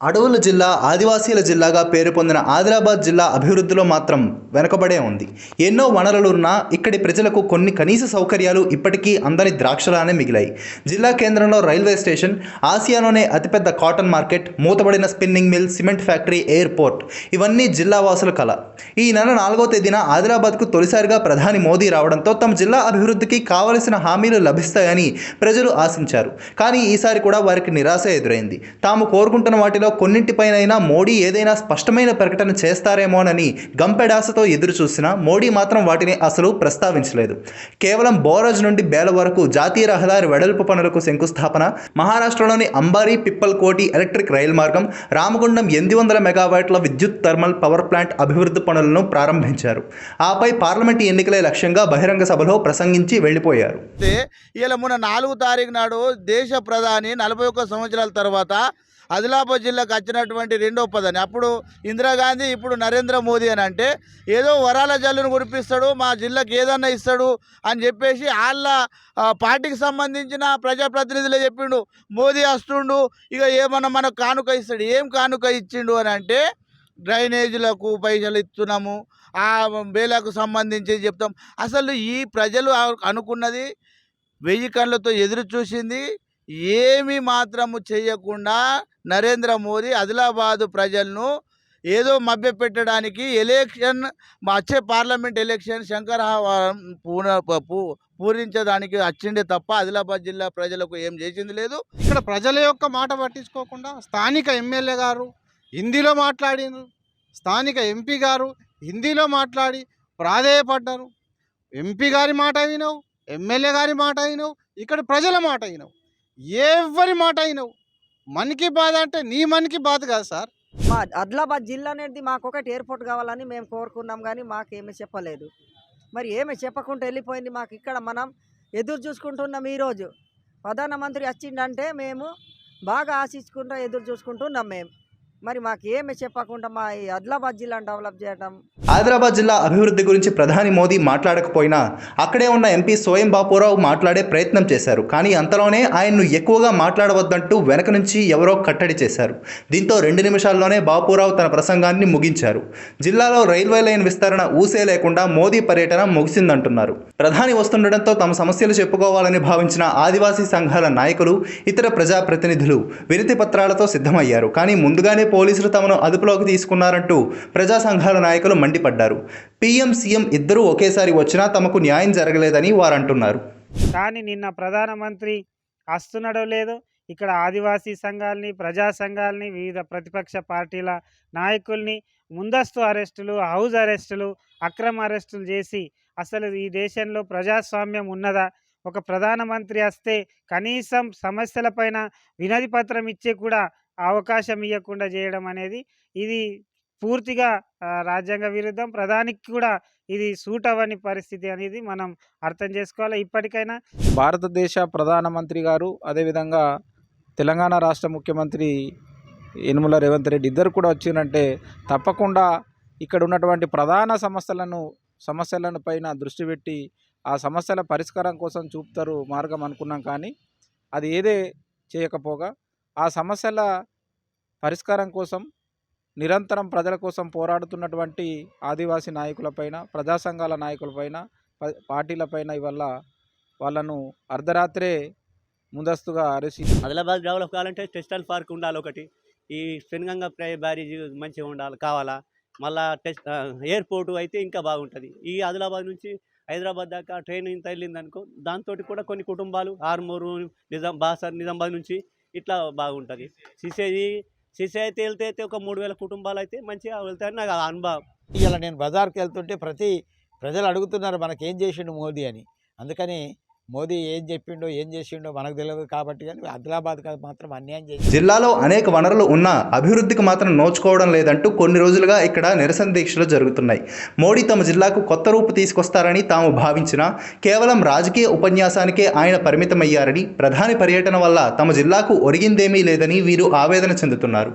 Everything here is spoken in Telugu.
అడవుల జిల్లా ఆదివాసీల జిల్లాగా పేరు పొందిన ఆదిలాబాద్ జిల్లా అభివృద్ధిలో మాత్రం వెనుకబడే ఉంది. ఎన్నో వనరులున్నా ఇక్కడి ప్రజలకు కొన్ని కనీస సౌకర్యాలు ఇప్పటికీ అందని ద్రాక్షలానే మిగిలాయి. జిల్లా కేంద్రంలో రైల్వే స్టేషన్ ఆసియాలోనే అతిపెద్ద cotton market మూతబడిన spinning mill cement factory airport ఇవన్నీ జిల్లా వాసుల కళ ఈ నెల నాలుగో తేదీన ఆదిలాబాద్కు తొలిసారిగా ప్రధాని మోదీ రావడంతో తమ జిల్లా అభివృద్ధికి కావలసిన హామీలు లభిస్తాయని ప్రజలు ఆశించారు. కానీ ఈసారి కూడా వారికి నిరాశ ఎదురైంది. తాము కోరుకుంటున్న వాటిలో కొన్నింటిపైనైనా మోడీ ఏదైనా స్పష్టమైన ప్రకటన చేస్తారేమోనని గంపెడాసతో ఎదురు చూసినా మోడీ మాత్రం వాటిని అసలు ప్రస్తావించలేదు. కేవలం బోరజ్ నుండి బేల వరకు జాతీయ రహదారి వెడల్పు పనులకు శంకుస్థాపన మహారాష్ట్రలోని అంబారీ పిప్పల్ కోటి ఎలక్ట్రిక్ రైలు మార్గం రామగుండం ఎనిమిది వందల మెగావాట్ల విద్యుత్ థర్మల్ పవర్ ప్లాంట్ అభివృద్ధి పనులను ప్రారంభించారు. ఆపై పార్లమెంటు ఎన్నికలే లక్ష్యంగా బహిరంగ సభలో ప్రసంగించి వెళ్ళిపోయారు. ఇలా మొన్న నాలుగు తారీఖు నాడు దేశ ప్రధాని నలభై ఒక్క సంవత్సరాల తర్వాత ఆదిలాబాద్ జిల్లాకు వచ్చినటువంటి రెండో పదని. అప్పుడు ఇందిరాగాంధీ ఇప్పుడు నరేంద్ర మోదీ అని అంటే ఏదో వరాల జల్లును కురిపిస్తాడు మా జిల్లాకు ఏదన్నా ఇస్తాడు అని చెప్పేసి వాళ్ళ పార్టీకి సంబంధించిన ప్రజాప్రతినిధులే చెప్పిండు. మోదీ వస్తుండు ఇక ఏమన్నా మనకు కానుక ఇస్తాడు. ఏం కానుక ఇచ్చిండు అని అంటే డ్రైనేజీలకు పైసలు ఇస్తున్నాము ఆ బేలకు సంబంధించి చెప్తాం. అసలు ఈ ప్రజలు అనుకున్నది వెయ్యి కళ్ళతో ఎదురు చూసింది ఏమి మాత్రము చేయకుండా నరేంద్ర మోదీ ఆదిలాబాదు ప్రజలను ఏదో మభ్యపెట్టడానికి ఎలక్షన్ మా వచ్చే పార్లమెంట్ ఎలక్షన్ శంకరహారం పూన పూ- పూరించడానికి వచ్చిండే తప్ప ఆదిలాబాద్ జిల్లా ప్రజలకు ఏం చేసింది లేదు. ఇక్కడ ప్రజల యొక్క మాట పట్టించుకోకుండా స్థానిక ఎమ్మెల్యే గారు హిందీలో మాట్లాడినారు. స్థానిక ఎంపీ గారు హిందీలో మాట్లాడి ప్రాధేయపడ్డారు. ఎంపీ గారి మాట అయినావు ఎమ్మెల్యే గారి మాట అయినావు ఇక్కడ ప్రజల మాట అయినావు. ఎవరి మాట అయినావు? మనకి బాధ అంటే నీ మనకి బాధ కాదు సార్. మా ఆదిలాబాద్ జిల్లా అనేది మాకు ఒకటి ఎయిర్పోర్ట్ కావాలని మేము కోరుకున్నాం కానీ మాకేమీ చెప్పలేదు. మరి ఏమి చెప్పకుండా వెళ్ళిపోయింది మాకు ఇక్కడ మనం ఎదురు చూసుకుంటున్నాం ఈరోజు ప్రధానమంత్రి వచ్చిండంటే మేము బాగా ఆశించుకుంటూ ఎదురు చూసుకుంటున్నాం మేము. మరి మాకు ఏమి చెప్పకుండా మా ఈ ఆదిలాబాద్ జిల్లాను డెవలప్ చేయడం ఆదిలాబాద్ జిల్లా అభివృద్ధి గురించి ప్రధాని మోదీ మాట్లాడకపోయినా అక్కడే ఉన్న ఎంపీ స్వయం బాపురావు మాట్లాడే ప్రయత్నం చేశారు. కానీ అంతలోనే ఆయన్ను ఎక్కువగా మాట్లాడవద్దంటూ వెనక నుంచి ఎవరో కట్టడి చేశారు. దీంతో రెండు నిమిషాల్లోనే బాపురావు తన ప్రసంగాన్ని ముగించారు. జిల్లాలో రైల్వే లైన్ విస్తరణ ఊసే లేకుండా మోదీ పర్యటన ముగిసిందంటున్నారు. ప్రధాని వస్తుండటంతో తమ సమస్యలు చెప్పుకోవాలని భావించిన ఆదివాసీ సంఘాల నాయకులు ఇతర ప్రజాప్రతినిధులు వినతి పత్రాలతో సిద్ధమయ్యారు. కానీ ముందుగానే పోలీసులు తమను అదుపులోకి తీసుకున్నారంటూ ప్రజా సంఘాల నాయకులు మండిపడ్డారు. పీఎం సీఎం ఇద్దరూ ఒకేసారి వచ్చినా తమకు న్యాయం జరగలేదని వారు అంటున్నారు కానీ నిన్న ప్రధానమంత్రి వస్తున్నాడో లేదో ఇక్కడ ఆదివాసీ సంఘాలని ప్రజా సంఘాలని వివిధ ప్రతిపక్ష పార్టీల నాయకుల్ని ముందస్తు అరెస్టులు హౌస్ అరెస్టులు అక్రమ అరెస్టులు చేసి అసలు ఈ దేశంలో ప్రజాస్వామ్యం ఉన్నదా? ఒక ప్రధానమంత్రి వస్తే కనీసం సమస్యలపైన వినతి పత్రం ఇచ్చే కూడా అవకాశం ఇవ్వకుండా చేయడం అనేది ఇది పూర్తిగా రాజ్యాంగ విరుద్ధం. ప్రధానికి కూడా ఇది సూట్ అవ్వని పరిస్థితి అనేది మనం అర్థం చేసుకోవాలి. ఇప్పటికైనా భారతదేశ ప్రధానమంత్రి గారు అదేవిధంగా తెలంగాణ రాష్ట్ర ముఖ్యమంత్రి యనుమల రేవంత్ రెడ్డి ఇద్దరు కూడా వచ్చిందంటే తప్పకుండా ఇక్కడ ఉన్నటువంటి ప్రధాన సమస్యలను సమస్యలను పైన దృష్టి పెట్టి ఆ సమస్యల పరిష్కారం కోసం చూపుతారు మార్గం అనుకున్నాం కానీ అది ఏదే చేయకపోగా ఆ సమస్యల పరిష్కారం కోసం నిరంతరం ప్రజల కోసం పోరాడుతున్నటువంటి ఆదివాసీ నాయకులపైన ప్రజా సంఘాల నాయకులపైన ప- పార్టీలపైన ఇవల్ల వాళ్ళను అర్ధరాత్రే ముందస్తుగా అరెస్ట్ ఆదిలాబాద్ డెవలప్ కావాలంటే టెక్స్టైల్ పార్క్ ఉండాలి ఒకటి. ఈ పెనుగంగ బ్యారేజ్ మంచిగా ఉండాలి కావాలా. మళ్ళా టెక్స్ ఎయిర్పోర్ట్ అయితే ఇంకా బాగుంటుంది. ఈ ఆదిలాబాద్ నుంచి హైదరాబాద్ దాకా ట్రైన్ ఇంత వెళ్ళిందనుకో దాంతో కూడా కొన్ని కుటుంబాలు ఆర్మూరు నిజాం బాసర్ నిజామాబాద్ నుంచి ఇట్లా బాగుంటుంది. సిసేది సిసి అయితే వెళ్తే అయితే ఒక మూడు వేల కుటుంబాలు అయితే మంచిగా వెళ్తాయని నాకు అనుభవం. ఇలా నేను బజార్కి వెళ్తుంటే ప్రతి ప్రజలు అడుగుతున్నారు మనకేం చేసిండు మోదీ అని. అందుకని మోదీ ఏం చెప్పిండో ఏం చేసిండో మనకు తెలియదు కాబట్టి కానీ ఆదిలాబాద్ మాత్రం అన్యాయం చేసి జిల్లాలో అనేక వనరులు ఉన్నా అభివృద్ధికి మాత్రం నోచుకోవడం లేదంటూ కొన్ని రోజులుగా ఇక్కడ నిరసన దీక్షలు జరుగుతున్నాయి. మోడీ తమ జిల్లాకు కొత్త రూపు తీసుకొస్తారని తాము భావించినా కేవలం రాజకీయ ఉపన్యాసానికే ఆయన పరిమితమయ్యారని ప్రధాని పర్యటన వల్ల తమ జిల్లాకు ఒరిగిందేమీ లేదని వీరు ఆవేదన చెందుతున్నారు.